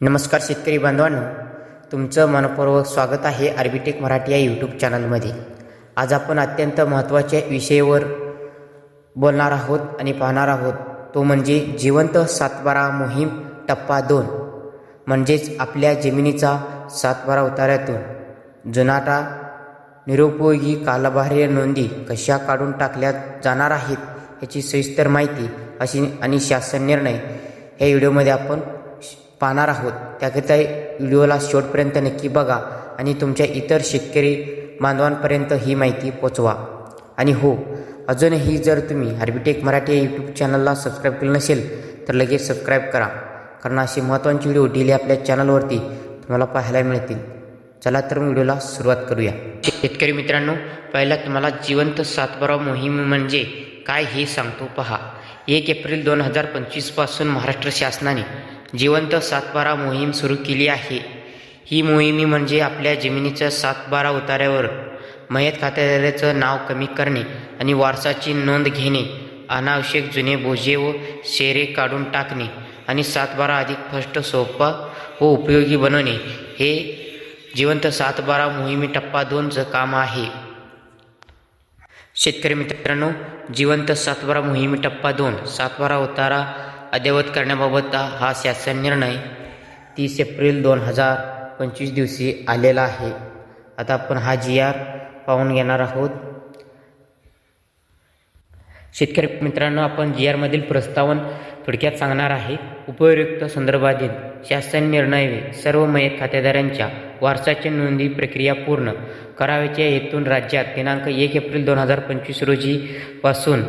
नमस्कार शेतकरी बांधवांनो तुमचं मनपूर्वक स्वागत आहे आर्बिटेक मराठी या यूट्यूब चॅनलमध्ये आज आपण अत्यंत महत्त्वाच्या विषयावर बोलणार आहोत आणि पाहणार आहोत. तो म्हणजे जिवंत सातबारा मोहीम टप्पा दोन म्हणजेच आपल्या जमिनीचा सातबारा उताऱ्यातून जुनाटा निरुपयोगी कालबाह्य नोंदी कशा काढून टाकल्या जाणार आहेत याची सविस्तर माहिती अशी आणि शासन निर्णय या व्हिडिओमध्ये आपण पाहणार आहोत. त्याकरिता व्हिडिओला शेवटपर्यंत नक्की बघा आणि तुमच्या इतर शेतकरी बांधवांपर्यंत ही माहिती पोचवा. आणि हो अजूनही जर तुम्ही आर्बिटेक मराठी या यूट्यूब चॅनलला सबस्क्राईब केलं नसेल तर लगेच सबस्क्राईब करा. कारण असे महत्त्वाचे व्हिडिओ डेली आपल्या चॅनलवरती तुम्हाला पाहायला मिळतील. चला तर मग व्हिडिओला सुरुवात करूया. शेतकरी मित्रांनो पहिला तुम्हाला जिवंत सातबारा मोहीम म्हणजे काय हे सांगतो पहा. एक एप्रिल दोन हजार पंचवीसपासून महाराष्ट्र शासनाने जिवंत सातबारा मोहीम सुरू केली आहे. ही मोहिमी म्हणजे आपल्या जमिनीच्या सातबारा उतार्यावर मयत खातेदाराचं नाव कमी करणे आणि वारसाची नोंद घेणे अनावश्यक जुने बोजे व शेरे काढून टाकणे आणि सातबारा अधिक स्पष्ट सोपा व उपयोगी बनवणे हे जिवंत सातबारा मोहिमी टप्पा दोनचं काम आहे. शेतकरी मित्रांनो जिवंत सातबारा मोहिमी टप्पा दोन सातबारा उतारा अद्ययावत करण्याबाबत हा शासन निर्णय तीस एप्रिल दोन हजार पंचवीस दिवशी आलेला आहे. आता आपण हा जी आर पाहून घेणार आहोत. शेतकरी मित्रांनो आपण जी आरमधील प्रस्तावन थोडक्यात सांगणार आहे. उपयुक्त संदर्भातील शासन निर्णय सर्व मयत खातेदारांच्या वारसाच्या नोंदी प्रक्रिया पूर्ण करावयाच्या हेतून राज्यात दिनांक एक एप्रिल दोन हजार पंचवीस रोजी पासून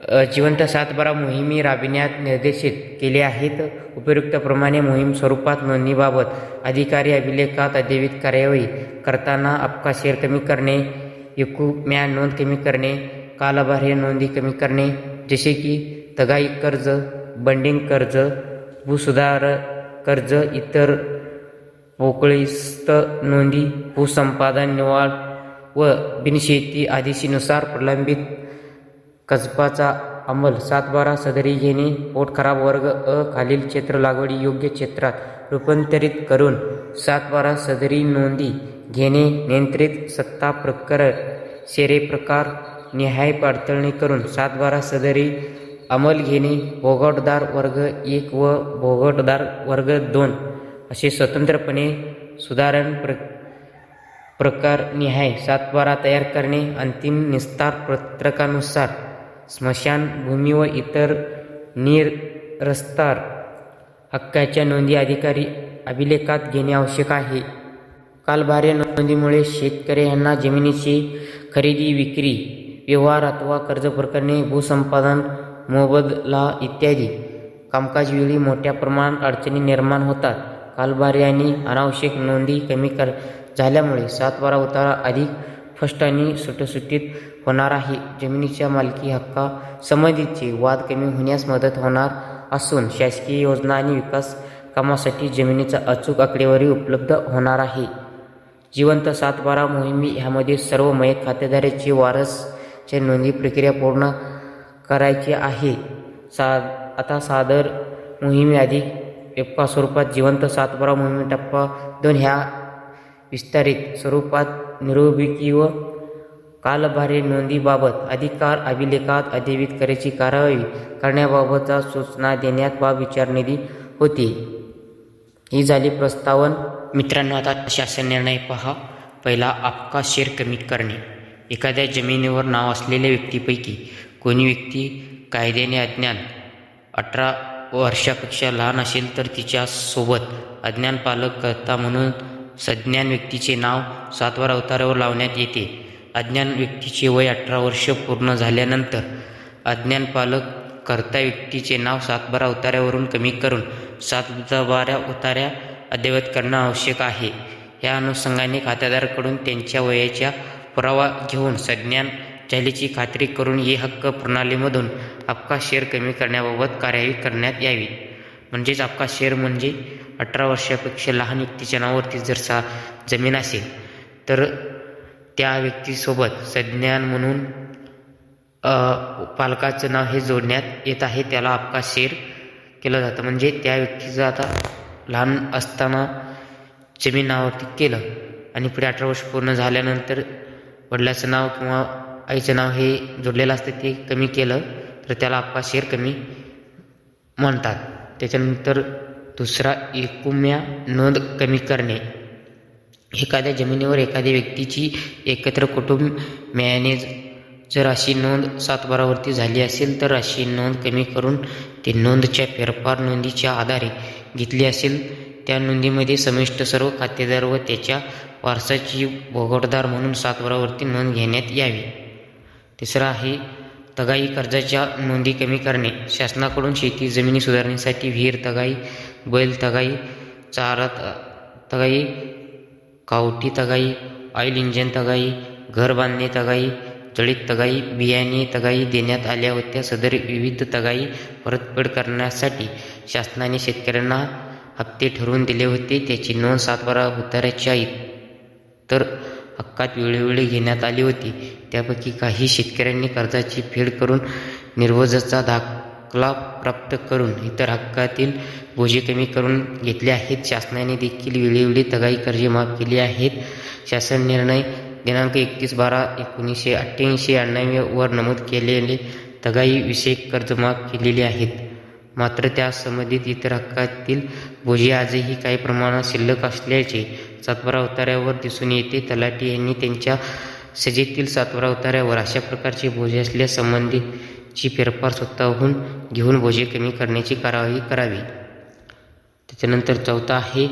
जिवंत सातबारा मोहिमी राबविण्यात निर्देशित केले आहेत. उपयुक्तप्रमाणे मोहीम स्वरूपात नोंदणीबाबत अधिकारी अभिलेखात अद्ययावित कार्यवाही करताना अपका शेअर कमी करणे इकुम्या नोंद कमी करणे कालबाह्य नोंदी कमी करणे जसे की तगाई कर्ज बंडिंग कर्ज भूसुधार कर्ज इतर पोकळीस्त नोंदी भूसंपादन निवाड व बिनशेती आदेशीनुसार प्रलंबित कसबाचा अंमल सातबारा सदरी घेणे पोट खराब वर्ग अ खालील क्षेत्र लागवडी योग्य क्षेत्रात रूपांतरित करून सातबारा सदरी नोंदी घेणे नियंत्रित सत्ता प्रकर शेरे प्रकार निहाय पडताळणी करून सातबारा सदरी अंमल घेणे भोगटदार वर्ग एक व भोगटदार वर्ग दोन असे स्वतंत्रपणे सुधारण प्र प्रकार निहाय सातबारा तयार करणे अंतिम निस्तार पत्रकानुसार स्मशानभूमी व इतर निरस्तार हक्काच्या नोंदी अधिकारी अभिलेखात घेणे आवश्यक आहे. कालबाह्य नोंदीमुळे शेतकऱ्यांना जमिनीची खरेदी विक्री व्यवहार अथवा कर्ज प्रकरणे भूसंपादन मोबदला इत्यादी कामकाजवेळी मोठ्या प्रमाणात अडचणी निर्माण होतात. कालबाह्य आणि अनावश्यक नोंदी कमी कर झाल्यामुळे सातबारा उतारा अधिक फस्ट आणि सुटसुटीत होणार आहे जमिनीच्या मालकी हक्का संबंधीचे वाद कमी होण्यास मदत होणार असून शासकीय योजना आणि विकास कामासाठी जमिनीचा अचूक आकडेवारी उपलब्ध होणार आहे जिवंत सातबारा मोहिमी ह्यामध्ये सर्व मयत खातेदाराची वारसच्या नोंदी प्रक्रिया पूर्ण करायची आहे. सा आता सादर मोहिमे अधिक एका स्वरूपात जिवंत सातबारा मोहिमे टप्पा दोन ह्या विस्तारित स्वरूपात निरोगी व कालभारी नोंदीबाबत अधिकार अभिलेखात अधिवित करायची कारवाई करण्याबाबतचा सूचना देण्यात वा विचारण्यात होती. ही झाली प्रस्तावन. मित्रांनो आता शासन निर्णय पहा. पहिला आपका शेअर कमी करणे. एखाद्या जमिनीवर नाव असलेल्या व्यक्तीपैकी कोणी व्यक्ती कायद्याने अज्ञान अठरा वर्षापेक्षा लहान असेल तर तिच्यासोबत अज्ञान पालक करता म्हणून सज्ञान व्यक्तीचे नाव सातवार अवतारावर लावण्यात येते. अज्ञान व्यक्तीचे वय अठरा वर्ष पूर्ण झाल्यानंतर अज्ञान पालक करता व्यक्तीचे नाव सातबारा उतार्यावरून कमी करून सातबारा उतार्या अद्ययावत करणं आवश्यक आहे. या अनुषंगाने खातेदाराकडून त्यांच्या वयाच्या पुरावा घेऊन संज्ञान झाल्याची खात्री करून हे हक्क प्रणालीमधून आपका शेअर कमी करण्याबाबत कार्यवाही करण्यात यावी. म्हणजेच आपका शेअर म्हणजे अठरा वर्षापेक्षा लहान व्यक्तीच्या नावावरती जर सा जमीन असेल तर त्या व्यक्तीसोबत संज्ञान म्हणून पालकाचं नाव हे जोडण्यात येत आहे. त्याला आपका शेर केलं जातं. म्हणजे त्या व्यक्तीचं आता लहान असताना जमीन नावावरती केलं आणि पुढे अठरा वर्ष पूर्ण झाल्यानंतर वडिलाचं नाव किंवा आईचं नाव हे जोडलेलं असतं ते कमी केलं तर त्याला आपका शेर कमी म्हणतात. त्याच्यानंतर दुसरा एकूम्या नोंद कमी करणे. एखाद्या जमिनीवर एखाद्या व्यक्तीची एकत्र कुटुंब मॅनेज जर अशी नोंद सातबारावरती झाली असेल तर अशी नोंद कमी करून ती नोंदच्या फेरफार नोंदीच्या आधारे घेतली असेल. त्या नोंदीमध्ये समिष्ट सर्व खातेदार व त्याच्या वारसाची भोगवटदार म्हणून सातबारावरती नोंद घेण्यात यावी. तिसरा आहे तगाई कर्जाच्या नोंदी कमी करणे. शासनाकडून शेती जमिनी सुधारण्यासाठी विहीर तगाई बैल तगाई चारा तगाई कावटी तगाई ऑइल इंजन तगाई घर बांधणे तगाई जळीत तगाई बियाणे तगाई देण्यात आल्या होत्या. सदर विविध तगाई परतफेड करण्यासाठी शासनाने शेतकऱ्यांना हप्ते ठरवून दिले होते. त्याची नोंद सातबारा उताऱ्याच्या इतर हक्कात वेळोवेळी घेण्यात आली होती. त्यापैकी काही शेतकऱ्यांनी कर्जाची फेड करून निर्वजाचा दाखला प्राप्त करून इतर हक्कातील बोजे कमी करून घेतले आहेत. शासनाने देखील वेळोवेळी तगाई कर्जे माफ केली आहेत. शासन निर्णय दिनांक एकतीस बारा एकोणीसशे अठ्ठ्याऐंशी अण्णावीवर नमूद केलेले तगाई विषयक कर्ज माफ केलेले आहेत. मात्र त्या संबंधित इतर हक्कातील बोजे आजही काही प्रमाणात शिल्लक असल्याचे सातबारा उतार्यावर दिसून येते. तलाठी यांनी त्यांच्या सजेतील सातबारा उतार्यावर अशा प्रकारचे बोजे असल्यास ची फेरफार स्वतःहून घेऊन बोजे कमी करण्याची कारवाई करावी. त्याच्यानंतर चौथा आहे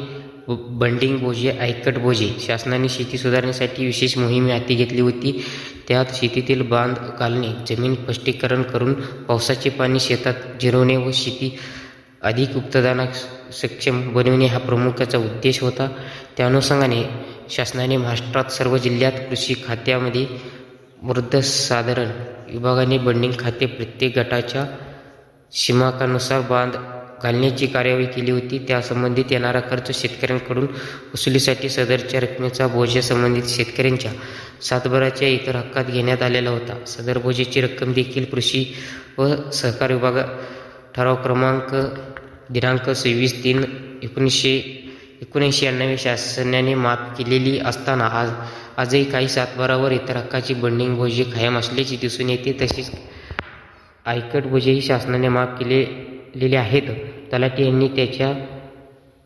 बंडिंग बोजे आयकट बोजे. शासनाने शेती सुधारण्यासाठी विशेष मोहीम हाती घेतली होती. त्यात शेतीतील बांध घालणे जमीन स्पष्टीकरण करून पावसाचे पाणी शेतात जिरवणे व शेती अधिक उत्पादनास सक्षम बनविणे हा प्रमुखाचा उद्देश होता. त्या अनुषंगाने शासनाने महाराष्ट्रात सर्व जिल्ह्यात कृषी खात्यामध्ये वृद्ध साधारण विभागाने बंडिंग खाते प्रत्येक गटाच्या सीमाकानुसार बांध घालण्याची कार्यवाही केली होती. त्यासंबंधित येणारा खर्च शेतकऱ्यांकडून वसुलीसाठी सदरच्या रकमेचा बोजा संबंधित शेतकऱ्यांच्या सातबाराच्या इतर हक्कात घेण्यात आलेला होता. सदर बोजेची रक्कम देखील कृषी व सहकार विभाग ठराव क्रमांक दिनांक सव्वीस तीन एकोणीसशे एकोणऐंशी अण्णव्या शासनाने माफ केलेली असताना आज आजही काही सातबारावर इतर हक्काची बंडिंग भोजे कायम असल्याचे दिसून येते. तसेच आयकट भोजेही शासनाने माफ केलेले आहेत. तलाठी यांनी त्याच्या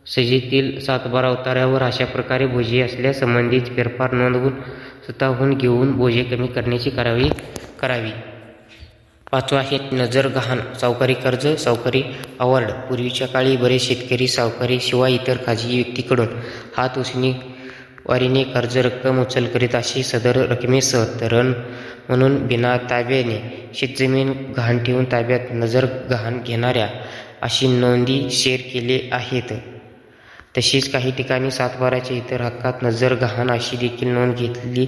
सजेतील सातबारा अवतार्यावर अशा प्रकारे भोजे असल्यास संबंधित फेरफार नोंदवून स्वतःहून घेऊन भोजे कमी करण्याची कारवाई करावी. पाचवा आहे नजर गहाण. सावकारी कर्ज सावकारी अवॉर्ड. पूर्वीच्या काळी बरेच शेतकरी सावकारी शिवाय इतर खाजगी व्यक्तीकडून हात उसणी वारीने कर्ज रक्कम उचल करीत अशी सदर रकमेसह तरण म्हणून बिना ताब्याने शेतजमीन घाण ठेवून ताब्यात नजर गहाण घेणाऱ्या अशी नोंदी शेअर केले आहेत. तशीच काही ठिकाणी सातबाराच्या इतर हक्कात नजर गहाण अशी देखील नोंद घेतली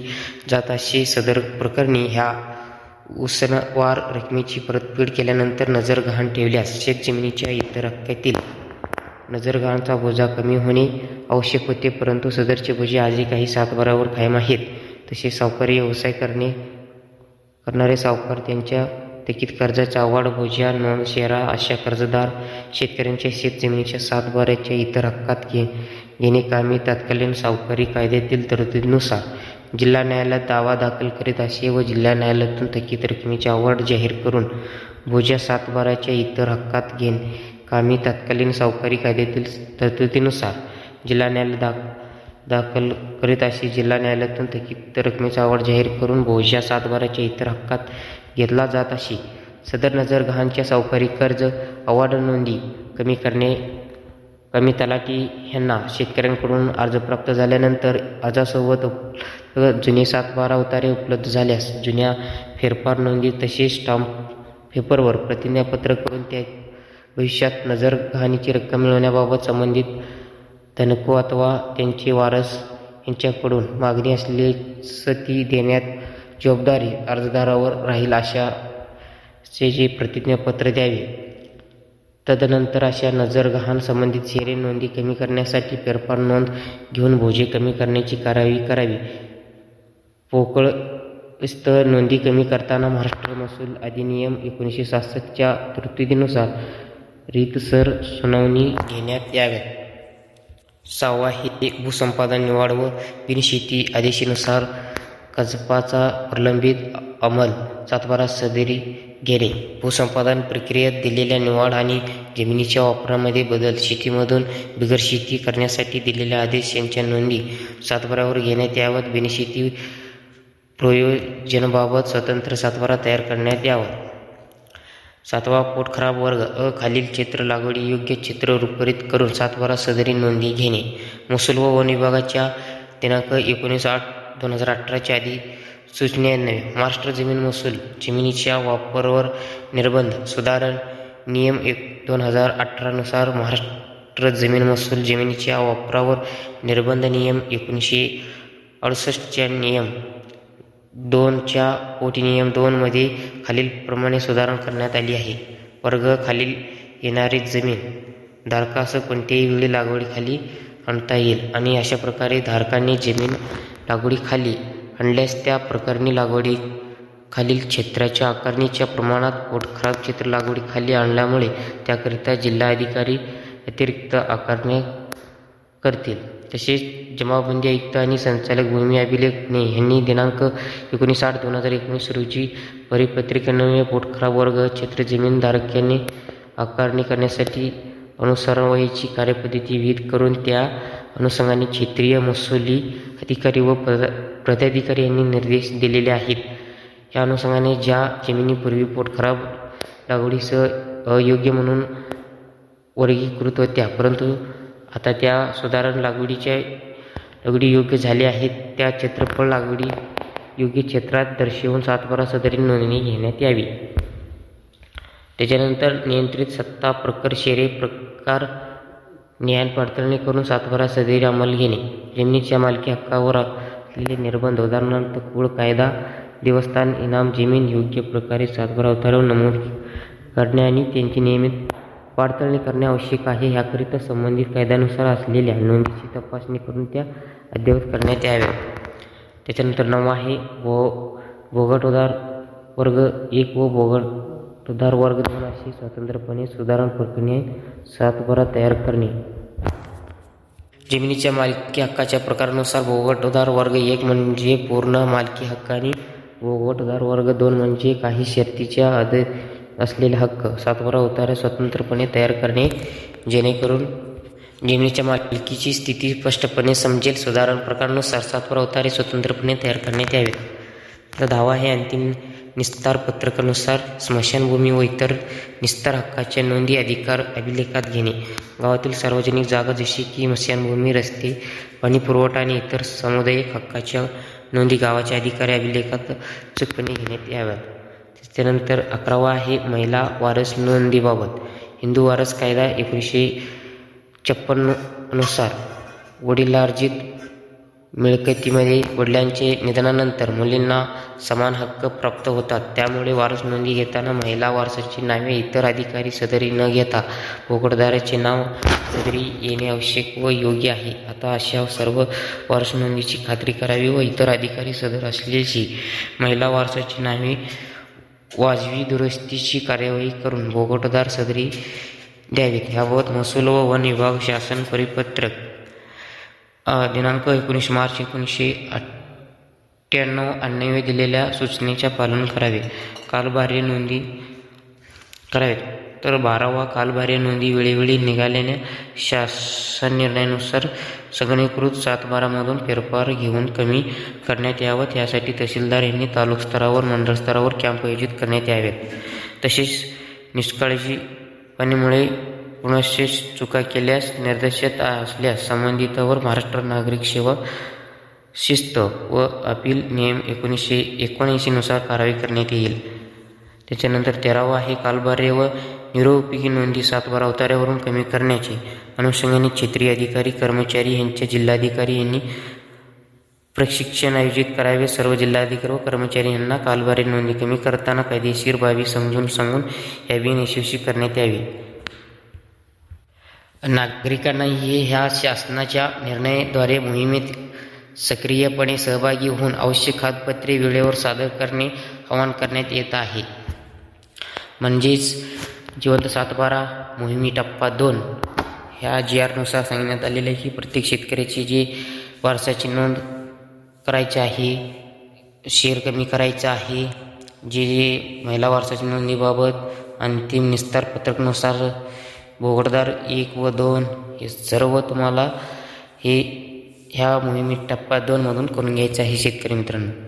जात अशी सदर प्रकरणी ह्या उसनवार रकमेची परतफेड केल्यानंतर नजर गहाण ठेवल्यास शेतजमिनीच्या इतर हक्कातील नजरगाळांचा बोजा कमी होणे आवश्यक होते परंतु सदरचे बोजे आजही काही सातबारावर कायम आहेत. तसे सावकारी व्यवसाय करणे करणारे सावकार त्यांच्या थकीत कर्जाचा आवड भोज्या नोंद शेरा अशा कर्जदार शेतकऱ्यांच्या शेतजमिनीच्या सातबाऱ्याच्या इतर हक्कात घे घेणे कामी तत्कालीन सावकारी कायद्यातील तरतुदीनुसार जिल्हा न्यायालयात दावा दाखल करीत असे व जिल्हा न्यायालयातून थकीत रकमेची आवड जाहीर करून बोजा सातबाराच्या इतर हक्कात घेण कामी तत्कालीन सावकारी कायद्यातील तरतुदीनुसार जिल्हा न्यायालय दाख दाखल करीत अशी जिल्हा न्यायालयातून थकीत रकमेचा आवड जाहीर करून बोजा सातबाराच्या इतर हक्कात घेतला जात अशी सदर नजर गहाणच्या सावकारी कर्ज अवार्ड नोंदी कमी करणे कमी तलाठी ह्यांना शेतकऱ्यांकडून अर्ज प्राप्त झाल्यानंतर अर्जासोबत जुने सातबारा उतारे उपलब्ध झाल्यास जुन्या फेरफार नोंदी तसेच स्टाम्प पेपरवर प्रतिज्ञापत्र करून त्या भविष्यात नजरगहाणीची रक्कम मिळवण्याबाबत संबंधित धनको अथवा त्यांचे वारस यांच्याकडून मागणी असल्यास ती देण्यात जबाबदारी अर्जदारावर राहील अशा चे जे प्रतिज्ञापत्र द्यावे. तदनंतर अशा नजरगहाण संबंधित शेरे नोंदी कमी करण्यासाठी फेरफार नोंद घेऊन भोजे कमी करण्याची कारवाई करावी. पोकळ स्तर नोंदी कमी करताना महाराष्ट्र महसूल अधिनियम एकोणीसशे सहासष्टच्या तरतुदीनुसार रीतसर सुनावणी घेण्यात याव्यात सहावा हे भूसंपादन निवाड व बिनशेती आदेशानुसार कजपाचा प्रलंबित अंमल सातबारा सदरी घेणे. भूसंपादन प्रक्रियेत दिलेल्या निवाड आणि जमिनीच्या वापरामध्ये बदल शेतीमधून बिगर शेती करण्यासाठी दिलेले आदेश यांच्या नोंदी सातबारावर घेण्यात याव्यात. बिनशेती प्रयोजनाबाबत स्वतंत्र सातबारा तयार करण्यात यावा. सातवा पोटखराब वर्ग अ खालील क्षेत्र लागवडी योग्य क्षेत्र रूपांतरित करून सातबारा सदरी नोंदी घेणे. महसूल व वन विभागाच्या दिनांक एकोणीस आठ दोन हजार अठराच्या आधी सूचनेन्वये महाराष्ट्र जमीन महसूल जमिनीच्या वापरावर निर्बंध सुधारण नियम एक दोन हजार अठरानुसार महाराष्ट्र जमीन महसूल जमिनीच्या वापरावर निर्बंध नियम एकोणीसशे अडुसष्टच्या नियम दोनच्या ओटी नियम दोनमध्ये खालीलप्रमाणे सुधारणा करण्यात आली आहे. वर्ग खालील येणारी जमीन धारकास कोणत्याही वेळी लागवडीखाली आणता येईल आणि अशा प्रकारे धारकांनी जमीन लागवडीखाली आणल्यास त्या प्रकरणी लागवडी खालील क्षेत्राच्या आकारणीच्या प्रमाणात पोटखराब क्षेत्र लागवडीखाली आणल्यामुळे त्याकरिता जिल्हाधिकारी अतिरिक्त आकारणी करतील. तसेच जमावबंदी आयुक्त आणि संचालक भूमी अभिलेखने यांनी दिनांक एकोणीस आठ दोन हजार एकोणीस रोजी परिपत्रिकेन्वये पोटखराब वर्ग क्षेत्र जमीनधारक यांनी आकारणी करण्यासाठी अनुसरणावयाची कार्यपद्धती विहित करून त्या अनुषंगाने क्षेत्रीय महसुली अधिकारी व पद पदाधिकारी यांनी निर्देश दिलेले आहेत. या अनुषंगाने ज्या जमिनीपूर्वी पोटखराब लागवडीसह अयोग्य म्हणून वर्गीकृत होत्या परंतु आता त्या सुधारण लागवडीच्या लागवडी योग्य झाल्या आहेत. त्या क्षेत्रफळ लागवडी योग्य क्षेत्रात दर्शवून सातबारा सदरी नोंदणी घेण्यात यावी. त्याच्यानंतर नियंत्रित सत्ता प्रकर शेरे प्रकार न्याय पडताळणी करून सातबारा सदरी अंमल घेणे. जमिनीच्या मालकी हक्कावर असलेले निर्बंध उदाहरणार्थ कुळ कायदा देवस्थान इनाम जमीन योग्य प्रकारे सातबारा उतारव नमूद करणे आणि त्यांची नियमित पडताळणी करणे आवश्यक आहे. ह्याकरिता संबंधित कायद्यानुसार असलेल्या नोंदीची तपासणी करून त्या अद्ययावत करण्यात याव्या त्याच्यानंतर नवा आहे व बोगटोदार वर्ग एक व बोगटोदार वर्ग दोन अशी स्वतंत्रपणे सुधारण प्रक्रिये सातबारा तयार करणे. जमिनीच्या मालकी हक्काच्या प्रकारानुसार बोगटोदार वर्ग एक म्हणजे पूर्ण मालकी हक्क आणि भोगटदार वर्ग दोन म्हणजे काही शर्तीच्या अध असलेले हक्क सातबारा उतारा स्वतंत्रपणे तयार करणे जेणेकरून जमिनीच्या मालकीची स्थिती स्पष्टपणे समजेल. सुधारण प्रकारानुसार सातबारा उतारे स्वतंत्रपणे तयार करण्यात यावे तर दावा हे अंतिम निस्तार पत्रकानुसार स्मशानभूमी व इतर निस्तार हक्काच्या नोंदी अधिकार अभिलेखात घेणे. गावातील सार्वजनिक जागा जशी की स्मशानभूमी रस्ते पाणी पुरवठा आणि इतर सामुदायिक हक्काच्या नोंदी गावाच्या अधिकारी अभिलेखात चुकपणे घेण्यात याव्यात. त्यानंतर अकरावा आहे महिला वारस नोंदीबाबत. हिंदू वारस कायदा एकोणीसशे छप्पन्ननुसार वडिलार्जित मिळकतीमध्ये वडिलांचे निधनानंतर मुलींना समान हक्क प्राप्त होतात. त्यामुळे वारस नोंदी घेताना महिला वारसाची नावे इतर अधिकारी सदरी न घेता भोगटदाराचे नाव सदरी येणे आवश्यक व योग्य आहे. आता अशा सर्व वारस नोंदीची खात्री करावी व इतर अधिकारी सदर असल्याची महिला वारसाची नावे वाजवी दुरुस्तीची कार्यवाही करून भोगटदार सदरी द्यावीत. याबाबत महसूल व वन विभाग शासन परिपत्रक दिनांक एकोणीस मार्च एकोणीसशे अठ्ठ्याण्णव अण्णवे दिलेल्या सूचनेचे पालन करावे. कालबाह्य नोंदी करावेत तर बारावा कालभार्य नोंदी वेळोवेळी निघाल्याने शासन निर्णयानुसार सगळीकृत सातबारामधून फेरफार घेऊन कमी करण्यात यावं. यासाठी तहसीलदार यांनी तालुकस्तरावर स्तरावर मंडळ स्तरावर कॅम्प आयोजित करण्यात यावेत. तसेच निष्काळजीपणेमुळे पुनश्च चुका केल्यास निर्देशित असल्यास संबंधितावर महाराष्ट्र नागरिक सेवा शिस्त व अपील नियम एकोणीसशे एकोणऐंशीनुसार कारवाई करण्यात येईल. त्याच्यानंतर तेरावा आहे कालबाह्य व निरोपयोगी नोंदी सातबारा उतार्यावरून कमी करण्याचे अनुषंगाने क्षेत्रीय अधिकारी कर्मचारी यांच्या जिल्हाधिकारी यांनी प्रशिक्षण आयोजित करावे. सर्व जिल्हाधिकारी व कर्मचारी यांना कालबारे नोंदी कमी करताना कायदेशीर बाबी समजून सांगून यावी यशस्वी करण्यात यावी. नागरिकांना हे ह्या शासनाच्या निर्णयाद्वारे मोहिमेत सक्रियपणे सहभागी होऊन आवश्यक कागदपत्रे वेळेवर सादर करणे आवाहन करण्यात येत आहे. म्हणजेच जिवंत सातबारा मोहिमी टप्पा दोन. ह्या जी आरनुसार सांगण्यात आलेलं आहे की प्रत्येक शेतकऱ्याची जी वारसाची नोंद करायची आहे शेअर कमी करायचं आहे जे जे महिला वारसाची नोंदीबाबत अंतिम निस्तार पत्रकनुसार भोगडदार एक व दोन हे सर्व तुम्हाला हे ह्या मोहिमेत टप्पा दोनमधून करून घ्यायचं आहे शेतकरी मित्रांनो.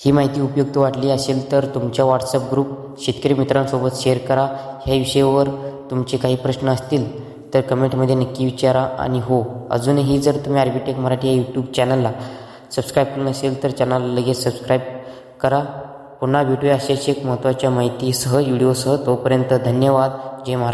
ही माहिती उपयुक्त वाटली असेल तर तुमच्या व्हॉट्सअप ग्रुप शेतकरी मित्रांसोबत शेअर करा. ह्या विषयावर तुमचे काही प्रश्न असतील तर कमेंटमध्ये नक्की विचारा. आणि हो अजूनही जर तुम्ही आर्बिटेक मराठी या यूट्यूब चॅनलला सबस्क्राईब केलं नसेल तर चॅनलला लगेच सबस्क्राईब करा. पुन्हा भेटूया अशाच एक महत्त्वाच्या माहितीसह व्हिडिओसह तोपर्यंत धन्यवाद. जय महाराज